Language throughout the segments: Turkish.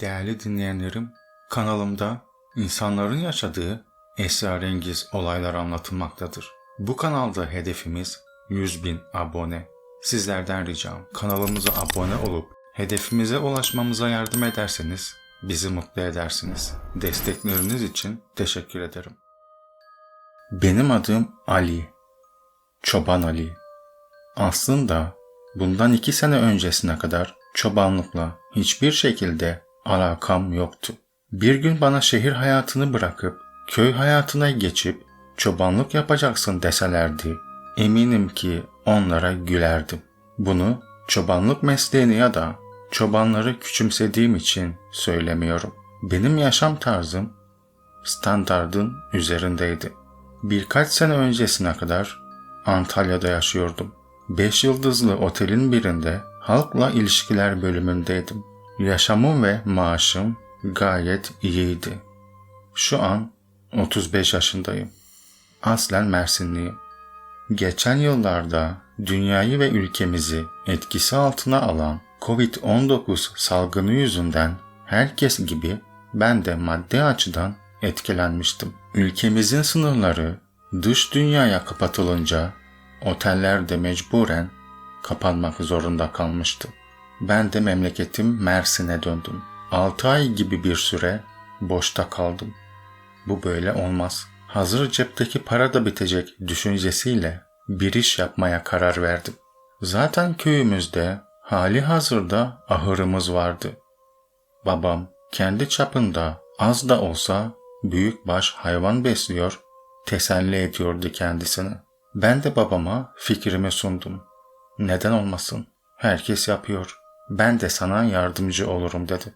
Değerli dinleyenlerim, kanalımda insanların yaşadığı esrarengiz olaylar anlatılmaktadır. Bu kanalda hedefimiz 100 bin abone. Sizlerden ricam kanalımıza abone olup hedefimize ulaşmamıza yardım ederseniz bizi mutlu edersiniz. Destekleriniz için teşekkür ederim. Benim adım Ali. Çoban Ali. Aslında bundan iki sene öncesine kadar çobanlıkla hiçbir şekilde alakam yoktu. Bir gün bana şehir hayatını bırakıp köy hayatına geçip çobanlık yapacaksın deselerdi, eminim ki onlara gülerdim. Bunu çobanlık mesleğini ya da çobanları küçümsediğim için söylemiyorum. Benim yaşam tarzım standardın üzerindeydi. Birkaç sene öncesine kadar Antalya'da yaşıyordum. Beş yıldızlı otelin birinde halkla ilişkiler bölümündeydim. Yaşamım ve maaşım gayet iyiydi. Şu an 35 yaşındayım. Aslen Mersinliyim. Geçen yıllarda dünyayı ve ülkemizi etkisi altına alan Covid-19 salgını yüzünden herkes gibi ben de maddi açıdan etkilenmiştim. Ülkemizin sınırları dış dünyaya kapatılınca oteller de mecburen kapanmak zorunda kalmıştı. Ben de memleketim Mersin'e döndüm. 6 ay gibi bir süre boşta kaldım. Bu böyle olmaz. Hazır cepteki para da bitecek düşüncesiyle bir iş yapmaya karar verdim. Zaten köyümüzde hali hazırda ahırımız vardı. Babam kendi çapında az da olsa büyük baş hayvan besliyor, teselli ediyordu kendisini. Ben de babama fikrimi sundum. Neden olmasın? Herkes yapıyor. Ben de sana yardımcı olurum dedi.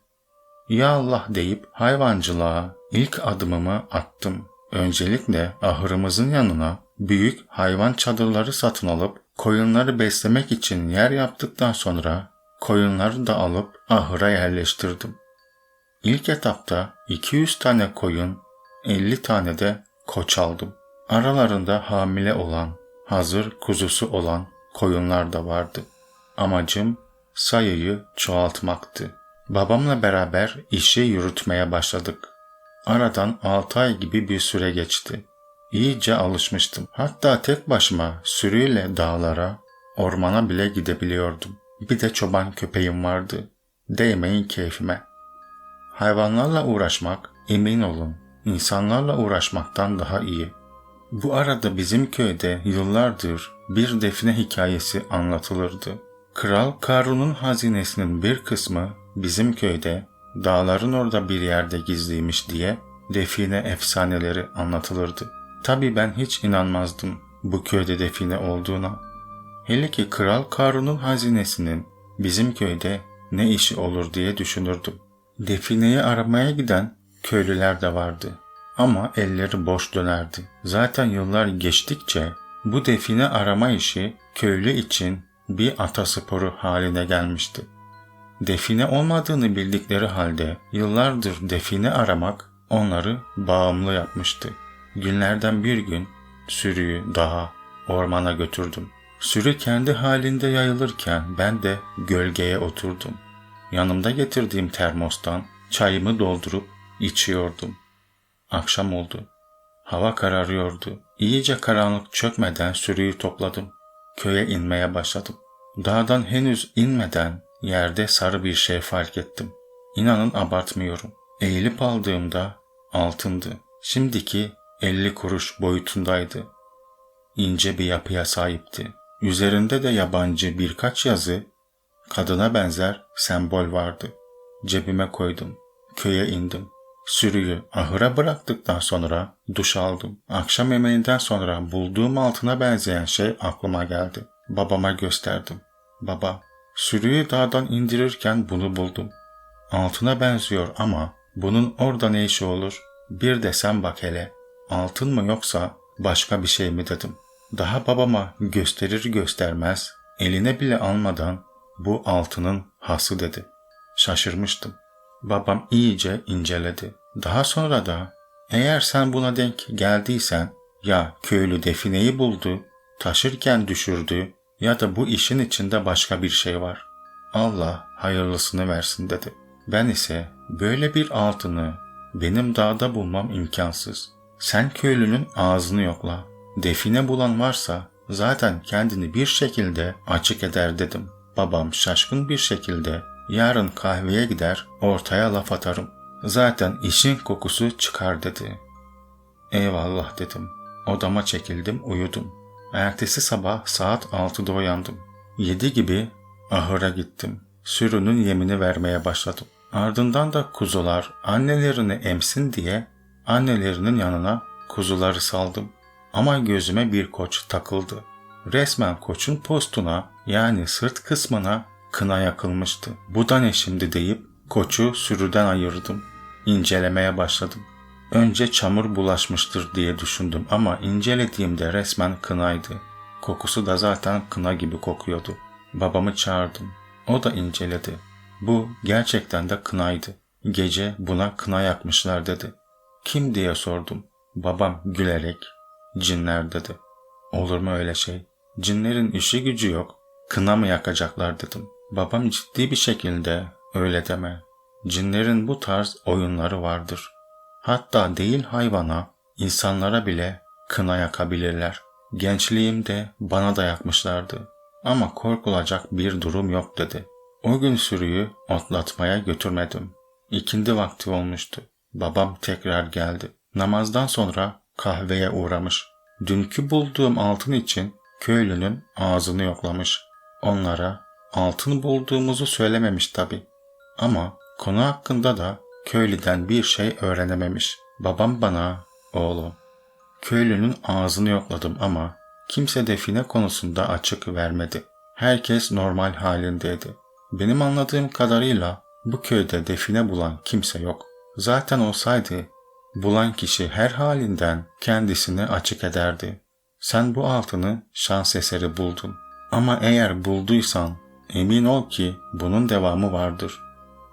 Ya Allah deyip hayvancılığa ilk adımımı attım. Öncelikle ahırımızın yanına büyük hayvan çadırları satın alıp koyunları beslemek için yer yaptıktan sonra koyunları da alıp ahıra yerleştirdim. İlk etapta 200 tane koyun, 50 tane de koç aldım. Aralarında hamile olan, hazır kuzusu olan koyunlar da vardı. Amacım sayıyı çoğaltmaktı. Babamla beraber işi yürütmeye başladık. Aradan 6 ay gibi bir süre geçti. İyice alışmıştım. Hatta tek başıma sürüyle dağlara, ormana bile gidebiliyordum. Bir de çoban köpeğim vardı. Değmeyin keyfime. Hayvanlarla uğraşmak, emin olun, insanlarla uğraşmaktan daha iyi. Bu arada bizim köyde yıllardır bir define hikayesi anlatılırdı. Kral Karun'un hazinesinin bir kısmı bizim köyde dağların orada bir yerde gizliymiş diye define efsaneleri anlatılırdı. Tabi ben hiç inanmazdım bu köyde define olduğuna. Hele ki Kral Karun'un hazinesinin bizim köyde ne işi olur diye düşünürdüm. Defineyi aramaya giden köylüler de vardı. Ama elleri boş dönerdi. Zaten yıllar geçtikçe bu define arama işi köylü için bir atasporu haline gelmişti. Define olmadığını bildikleri halde yıllardır define aramak onları bağımlı yapmıştı. Günlerden bir gün sürüyü daha ormana götürdüm. Sürü kendi halinde yayılırken ben de gölgeye oturdum. Yanımda getirdiğim termostan çayımı doldurup içiyordum. Akşam oldu. Hava kararıyordu. İyice karanlık çökmeden sürüyü topladım. Köye inmeye başladım. Dağdan henüz inmeden yerde sarı bir şey fark ettim. İnanın abartmıyorum. Eğilip aldığımda altındı. Şimdiki 50 kuruş boyutundaydı. İnce bir yapıya sahipti. Üzerinde de yabancı birkaç yazı, kadına benzer sembol vardı. Cebime koydum. Köye indim. Sürüyü ahıra bıraktıktan sonra duş aldım. Akşam yemeğinden sonra bulduğum altına benzeyen şey aklıma geldi. Babama gösterdim. Baba, sürüyü dağdan indirirken bunu buldum. Altına benziyor ama bunun orada ne işi olur? Bir de sen bak hele. Altın mı yoksa başka bir şey mi dedim. Daha babama gösterir göstermez eline bile almadan bu altının hası dedi. Şaşırmıştım. Babam iyice inceledi. Daha sonra da eğer sen buna denk geldiysen ya köylü defineyi buldu, taşırken düşürdü ya da bu işin içinde başka bir şey var. Allah hayırlısını versin dedi. Ben ise Böyle bir altını benim dağda bulmam imkansız. Sen köylünün ağzını yokla. Define bulan varsa zaten kendini bir şekilde açık eder dedim. Babam şaşkın bir şekilde yarın kahveye gider ortaya laf atarım. Zaten işin kokusu çıkar dedi. Eyvallah dedim. Odama çekildim uyudum. Ertesi sabah saat 6'da uyandım. 7 gibi ahıra gittim. Sürünün yemini vermeye başladım. Ardından da kuzular annelerini emsin diye annelerinin yanına kuzuları saldım. Ama gözüme bir koç takıldı. Resmen koçun postuna yani sırt kısmına kına yakılmıştı. Bu da ne şimdi deyip koçu sürüden ayırdım. İncelemeye başladım. Önce çamur bulaşmıştır diye düşündüm ama incelediğimde resmen kınaydı. Kokusu da zaten kına gibi kokuyordu. Babamı çağırdım. O da inceledi. Bu gerçekten de kınaydı. Gece buna kına yakmışlar dedi. Kim diye sordum. Babam gülerek cinler dedi. Olur mu öyle şey? Cinlerin işi gücü yok. Kına mı yakacaklar dedim. Babam ciddi bir şekilde öyle deme. Cinlerin bu tarz oyunları vardır. Hatta değil hayvana, insanlara bile kına yakabilirler. Gençliğimde bana da yakmışlardı. Ama korkulacak bir durum yok dedi. O gün sürüyü otlatmaya götürmedim. İkindi vakti olmuştu. Babam tekrar geldi. Namazdan sonra kahveye uğramış. Dünkü bulduğum altın için köylünün ağzını yoklamış. Onlara altın bulduğumuzu söylememiş tabi. Ama konu hakkında da köylüden bir şey öğrenememiş. Babam bana, oğlum, köylünün ağzını yokladım ama kimse define konusunda açık vermedi. Herkes normal halindeydi. Benim anladığım kadarıyla bu köyde define bulan kimse yok. Zaten olsaydı bulan kişi her halinden kendisini açık ederdi. Sen bu altını şans eseri buldun. Ama eğer bulduysan emin ol ki bunun devamı vardır.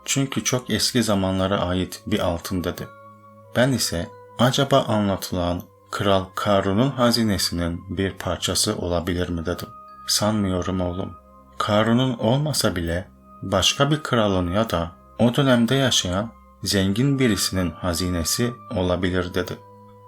Çünkü çok eski zamanlara ait bir altın. Ben ise acaba anlatılan Kral Karun'un hazinesinin bir parçası olabilir mi dedim. Sanmıyorum oğlum. Karun'un olmasa bile başka bir kralın ya da o dönemde yaşayan zengin birisinin hazinesi olabilir dedi.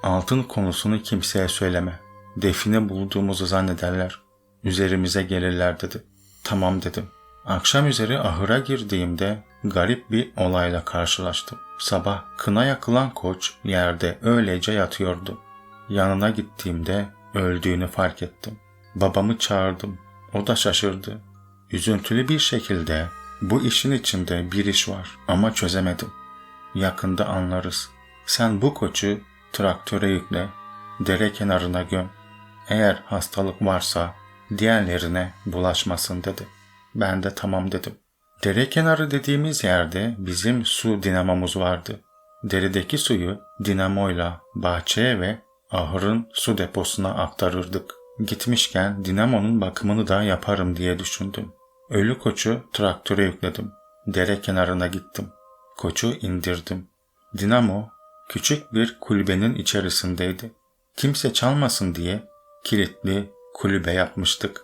Altın konusunu kimseye söyleme. Define bulduğumuzu zannederler. Üzerimize gelirler dedi. Tamam dedim. Akşam üzeri ahıra girdiğimde garip bir olayla karşılaştım. Sabah kına yakılan koç yerde öylece yatıyordu. Yanına gittiğimde öldüğünü fark ettim. Babamı çağırdım. O da şaşırdı. Üzüntülü bir şekilde bu işin içinde bir iş var ama çözemedim. Yakında anlarız. Sen bu koçu traktöre yükle, dere kenarına göm. Eğer hastalık varsa diğerlerine bulaşmasın dedi. Ben de tamam dedim. Dere kenarı dediğimiz yerde bizim su dinamomuz vardı. Deredeki suyu dinamoyla bahçeye ve ahırın su deposuna aktarırdık. Gitmişken dinamonun bakımını da yaparım diye düşündüm. Ölü koçu traktöre yükledim. Dere kenarına gittim. Koçu indirdim. Dinamo küçük bir kulübenin içerisindeydi. Kimse çalmasın diye kilitli kulübe yapmıştık.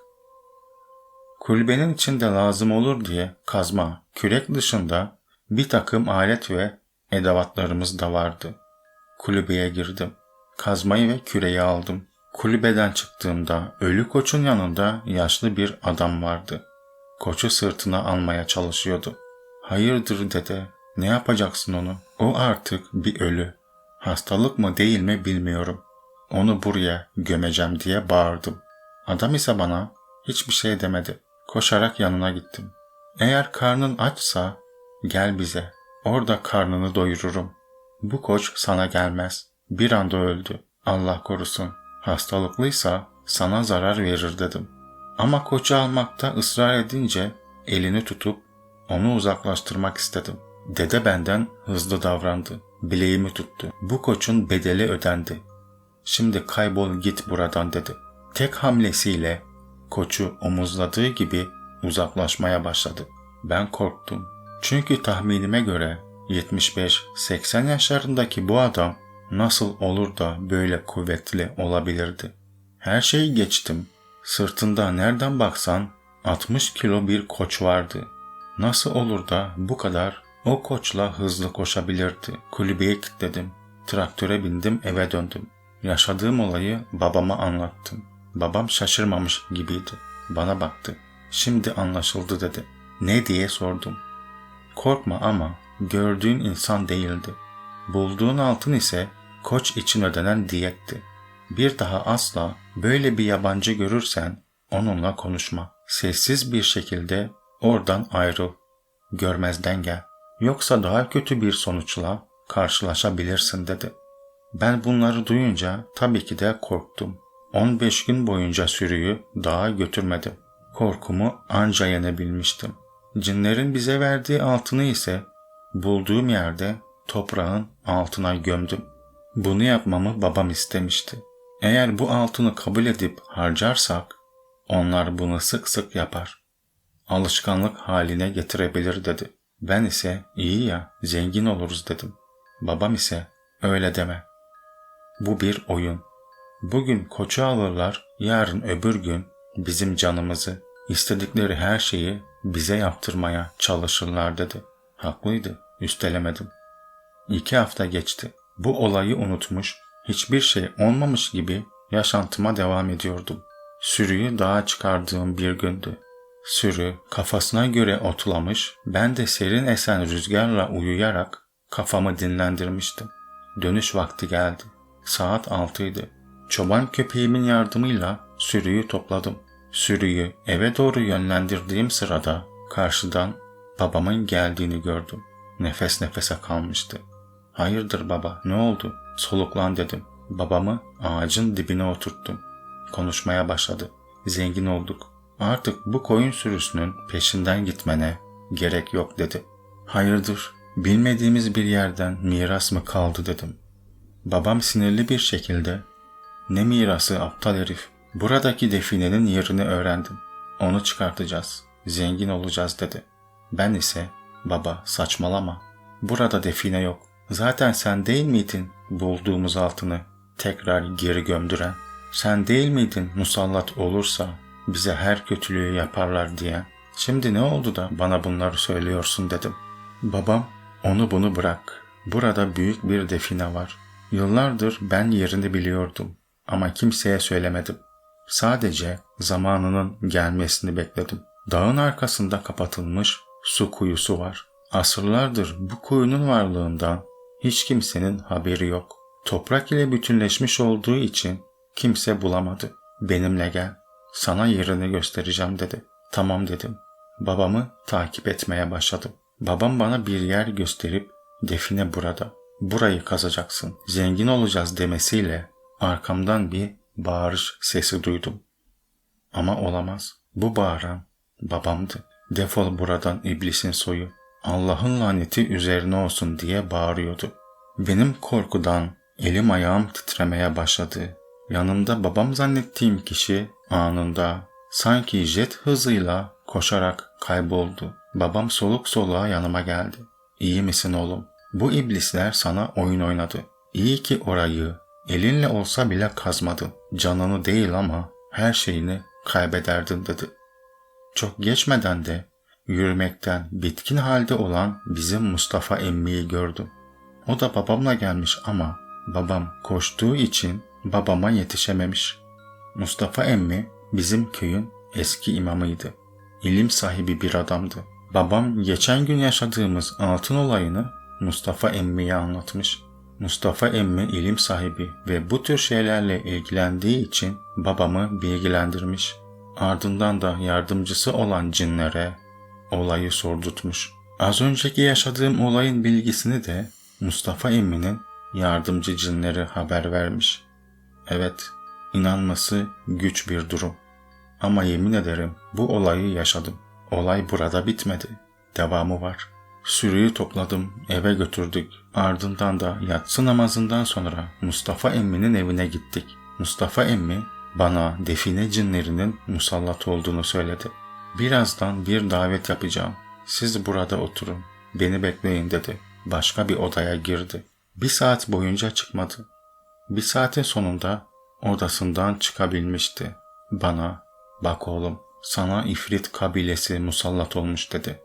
Kulübenin içinde lazım olur diye kazma, kürek dışında bir takım alet ve edevatlarımız da vardı. Kulübeye girdim. Kazmayı ve küreği aldım. Kulübeden çıktığımda ölü koçun yanında yaşlı bir adam vardı. Koçu sırtına almaya çalışıyordu. Hayırdır dede, ne yapacaksın onu? O artık bir ölü. Hastalık mı değil mi bilmiyorum. Onu buraya gömeceğim diye bağırdım. Adam ise bana hiçbir şey demedi. Koşarak yanına gittim. Eğer karnın açsa gel bize. Orada karnını doyururum. Bu koç sana gelmez. Bir anda öldü. Allah korusun. Hastalıklıysa sana zarar verir dedim. Ama koçu almakta ısrar edince elini tutup onu uzaklaştırmak istedim. Dede benden hızlı davrandı. Bileğimi tuttu. Bu koçun bedeli ödendi. Şimdi kaybol git buradan dedi. Tek hamlesiyle koçu omuzladığı gibi uzaklaşmaya başladı. Ben korktum. Çünkü tahminime göre 75-80 yaşlarındaki bu adam nasıl olur da böyle kuvvetli olabilirdi? Her şeyi geçtim. Sırtında nereden baksan 60 kilo bir koç vardı. Nasıl olur da bu kadar O koçla hızlı koşabilirdi. Kulübeyi kilitledim. Traktöre bindim eve döndüm. Yaşadığım olayı babama anlattım. Babam şaşırmamış gibiydi. Bana baktı. Şimdi anlaşıldı dedi. Ne diye sordum. Korkma ama gördüğün insan değildi. Bulduğun altın ise koç için ödenen diyetti. Bir daha asla böyle bir yabancı görürsen onunla konuşma. Sessiz bir şekilde oradan ayrıl. Görmezden gel. Yoksa daha kötü bir sonuçla karşılaşabilirsin dedi. Ben bunları duyunca tabii ki de korktum. 15 gün boyunca sürüyü dağa götürmedim. Korkumu anca yenebilmiştim. Cinlerin bize verdiği altını ise bulduğum yerde toprağın altına gömdüm. Bunu yapmamı babam istemişti. Eğer bu altını kabul edip harcarsak onlar bunu sık sık yapar. Alışkanlık haline getirebilir dedi. Ben ise iyi ya zengin oluruz dedim. Babam ise öyle deme. Bu bir oyun. Bugün koçu alırlar, yarın öbür gün bizim canımızı, istedikleri her şeyi bize yaptırmaya çalışırlar dedi. Haklıydı, üstelemedim. İki hafta geçti. Bu olayı unutmuş, hiçbir şey olmamış gibi yaşantıma devam ediyordum. Sürüyü dağa çıkardığım bir gündü. Sürü kafasına göre otlamış, ben de serin esen rüzgarla uyuyarak kafamı dinlendirmiştim. Dönüş vakti geldi. Saat altıydı. Çoban köpeğimin yardımıyla sürüyü topladım. Sürüyü eve doğru yönlendirdiğim sırada karşıdan babamın geldiğini gördüm. Nefes nefese kalmıştı. Hayırdır baba ne oldu? Soluklan dedim. Babamı ağacın dibine oturttum. Konuşmaya başladı. Zengin olduk. Artık bu koyun sürüsünün peşinden gitmene gerek yok dedi. Hayırdır? Bilmediğimiz bir yerden miras mı kaldı dedim. Babam sinirli bir şekilde ne mirası aptal herif. Buradaki definenin yerini öğrendim. Onu çıkartacağız. Zengin olacağız dedi. Ben ise baba saçmalama. Burada define yok. Zaten sen değil miydin bulduğumuz altını tekrar geri gömdüren? Sen değil miydin musallat olursa bize her kötülüğü yaparlar diye. Şimdi ne oldu da bana bunları söylüyorsun dedim. Babam onu bunu bırak. Burada büyük bir define var. Yıllardır ben yerini biliyordum ama kimseye söylemedim. Sadece zamanının gelmesini bekledim. Dağın arkasında kapatılmış su kuyusu var. Asırlardır bu kuyunun varlığından hiç kimsenin haberi yok. Toprak ile bütünleşmiş olduğu için kimse bulamadı. Benimle gel, sana yerini göstereceğim dedi. Tamam dedim. Babamı takip etmeye başladım. Babam bana bir yer gösterip define burada. Burayı kazacaksın. Zengin olacağız demesiyle arkamdan bir bağırış sesi duydum. Ama olamaz. Bu bağıran babamdı. Defol buradan iblisin soyu. Allah'ın laneti üzerine olsun diye bağırıyordu. Benim korkudan elim ayağım titremeye başladı. Yanımda babam zannettiğim kişi anında sanki jet hızıyla koşarak kayboldu. Babam soluk soluğa yanıma geldi. İyi misin oğlum? Bu iblisler sana oyun oynadı. İyi ki orayı elinle olsa bile kazmadın. Canını değil ama her şeyini kaybederdin dedi. Çok geçmeden de yürümekten bitkin halde olan bizim Mustafa emmiyi gördüm. O da babamla gelmiş ama babam koştuğu için babama yetişememiş. Mustafa emmi bizim köyün eski imamıydı. İlim sahibi bir adamdı. Babam geçen gün yaşadığımız altın olayını Mustafa emmiye anlatmış. Mustafa emmi ilim sahibi ve bu tür şeylerle ilgilendiği için babamı bilgilendirmiş. Ardından da yardımcısı olan cinlere olayı sordurtmuş. Az önceki yaşadığım olayın bilgisini de Mustafa emminin yardımcı cinleri haber vermiş. Evet, inanması güç bir durum. Ama yemin ederim bu olayı yaşadım. Olay burada bitmedi. Devamı var. Sürüyü topladım, eve götürdük. Ardından da yatsı namazından sonra Mustafa emminin evine gittik. Mustafa emmi bana define cinlerinin musallat olduğunu söyledi. Birazdan bir davet yapacağım. Siz burada oturun. Beni bekleyin dedi. Başka bir odaya girdi. Bir saat boyunca çıkmadı. Bir saatin sonunda odasından çıkabilmişti. Bana bak oğlum sana ifrit kabilesi musallat olmuş dedi.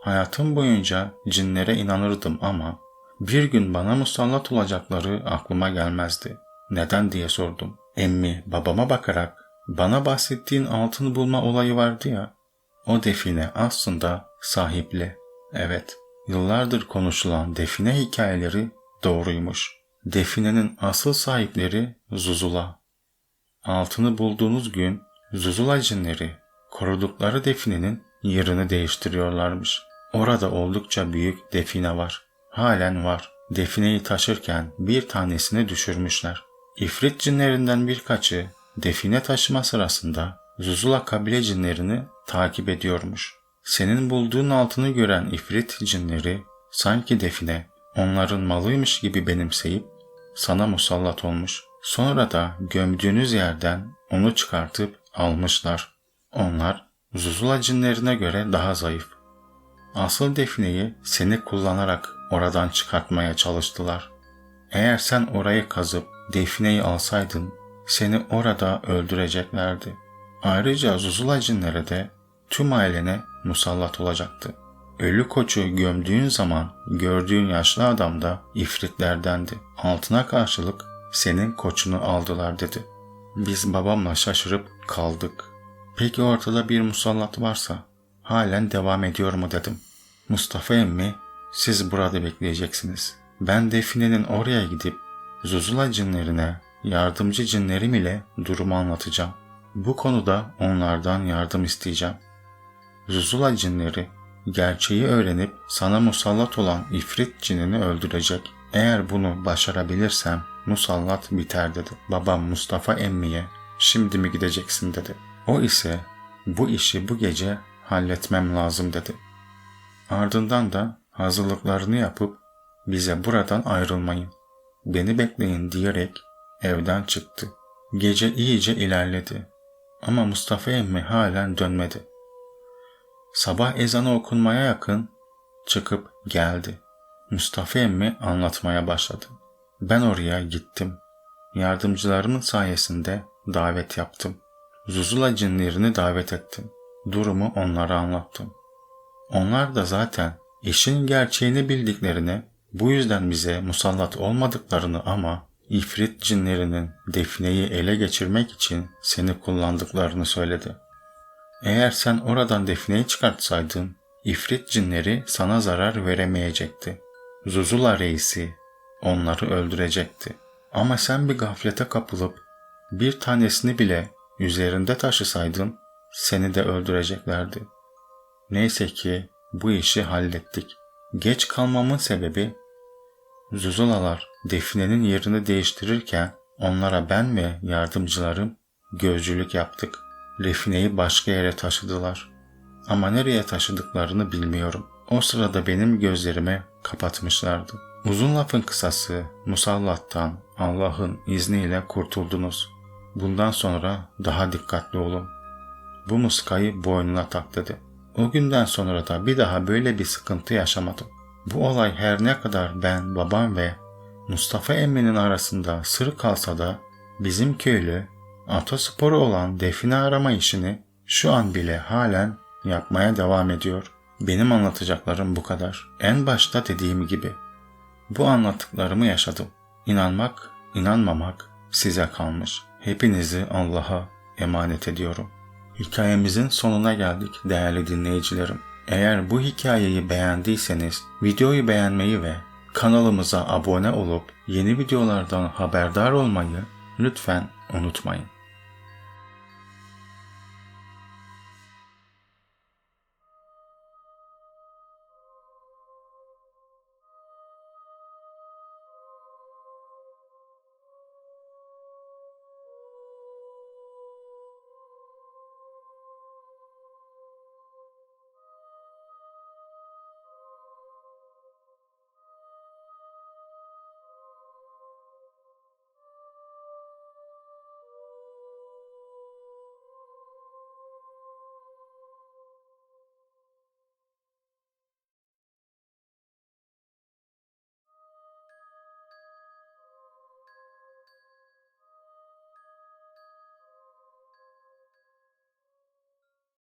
Hayatım boyunca cinlere inanırdım ama bir gün bana musallat olacakları aklıma gelmezdi. Neden diye sordum. Emmi babama bakarak bana bahsettiğin altın bulma olayı vardı ya. O define aslında sahipli. Evet, yıllardır konuşulan define hikayeleri doğruymuş. Definenin asıl sahipleri Zuzula. Altını bulduğunuz gün Zuzula cinleri korudukları definenin yerini değiştiriyorlarmış. Orada oldukça büyük define var. Halen var. Defineyi taşırken bir tanesini düşürmüşler. İfrit cinlerinden birkaçı define taşıma sırasında Zuzula kabile cinlerini takip ediyormuş. Senin bulduğun altını gören ifrit cinleri sanki define onların malıymış gibi benimseyip sana musallat olmuş. Sonra da gömdüğünüz yerden onu çıkartıp almışlar. Onlar Zuzula cinlerine göre daha zayıf. Asıl defineyi seni kullanarak oradan çıkartmaya çalıştılar. Eğer sen orayı kazıp defineyi alsaydın seni orada öldüreceklerdi. Ayrıca Zuzula cinlere de tüm ailene musallat olacaktı. Ölü koçu gömdüğün zaman gördüğün yaşlı adam da ifritlerdendi. Altına karşılık senin koçunu aldılar dedi. Biz babamla şaşırıp kaldık. Peki ortada bir musallat varsa halen devam ediyor mu dedim. Mustafa emmi siz burada bekleyeceksiniz. Ben definenin oraya gidip Zuzula cinlerine yardımcı cinlerim ile durumu anlatacağım. Bu konuda onlardan yardım isteyeceğim. Zuzula cinleri gerçeği öğrenip sana musallat olan ifrit cinini öldürecek. Eğer bunu başarabilirsem musallat biter dedi. Babam Mustafa emmiye şimdi mi gideceksin dedi. O ise bu işi bu gece halletmem lazım dedi. Ardından da hazırlıklarını yapıp bize buradan ayrılmayın, beni bekleyin diyerek evden çıktı. Gece iyice ilerledi ama Mustafa emmi halen dönmedi. Sabah ezanı okunmaya yakın çıkıp geldi. Mustafa emmi anlatmaya başladı. Ben oraya gittim. Yardımcılarımın sayesinde davet yaptım. Zuzula cinlerini davet ettim. Durumu onlara anlattım. Onlar da zaten işin gerçeğini bildiklerini, bu yüzden bize musallat olmadıklarını ama ifrit cinlerinin defneyi ele geçirmek için seni kullandıklarını söyledi. Eğer sen oradan defneyi çıkartsaydın, ifrit cinleri sana zarar veremeyecekti. Zuzula reisi onları öldürecekti. Ama sen bir gaflete kapılıp bir tanesini bile üzerinde taşısaydın seni de öldüreceklerdi. Neyse ki bu işi hallettik. Geç kalmamın sebebi Zuzulalar definenin yerini değiştirirken onlara ben ve yardımcılarım gözcülük yaptık. Refineyi başka yere taşıdılar. Ama nereye taşıdıklarını bilmiyorum. O sırada benim gözlerime kapatmışlardı. Uzun lafın kısası musallattan Allah'ın izniyle kurtuldunuz. Bundan sonra daha dikkatli olun. Bu muskayı boynuna tak dedi. O günden sonra da bir daha böyle bir sıkıntı yaşamadım. Bu olay her ne kadar ben, babam ve Mustafa emmi'nin arasında sır kalsa da bizim köylü atasporu olan define arama işini şu an bile halen yapmaya devam ediyor. Benim anlatacaklarım bu kadar. En başta dediğim gibi bu anlattıklarımı yaşadım. İnanmak, inanmamak size kalmış. Hepinizi Allah'a emanet ediyorum. Hikayemizin sonuna geldik değerli dinleyicilerim. Eğer bu hikayeyi beğendiyseniz videoyu beğenmeyi ve kanalımıza abone olup yeni videolardan haberdar olmayı lütfen unutmayın.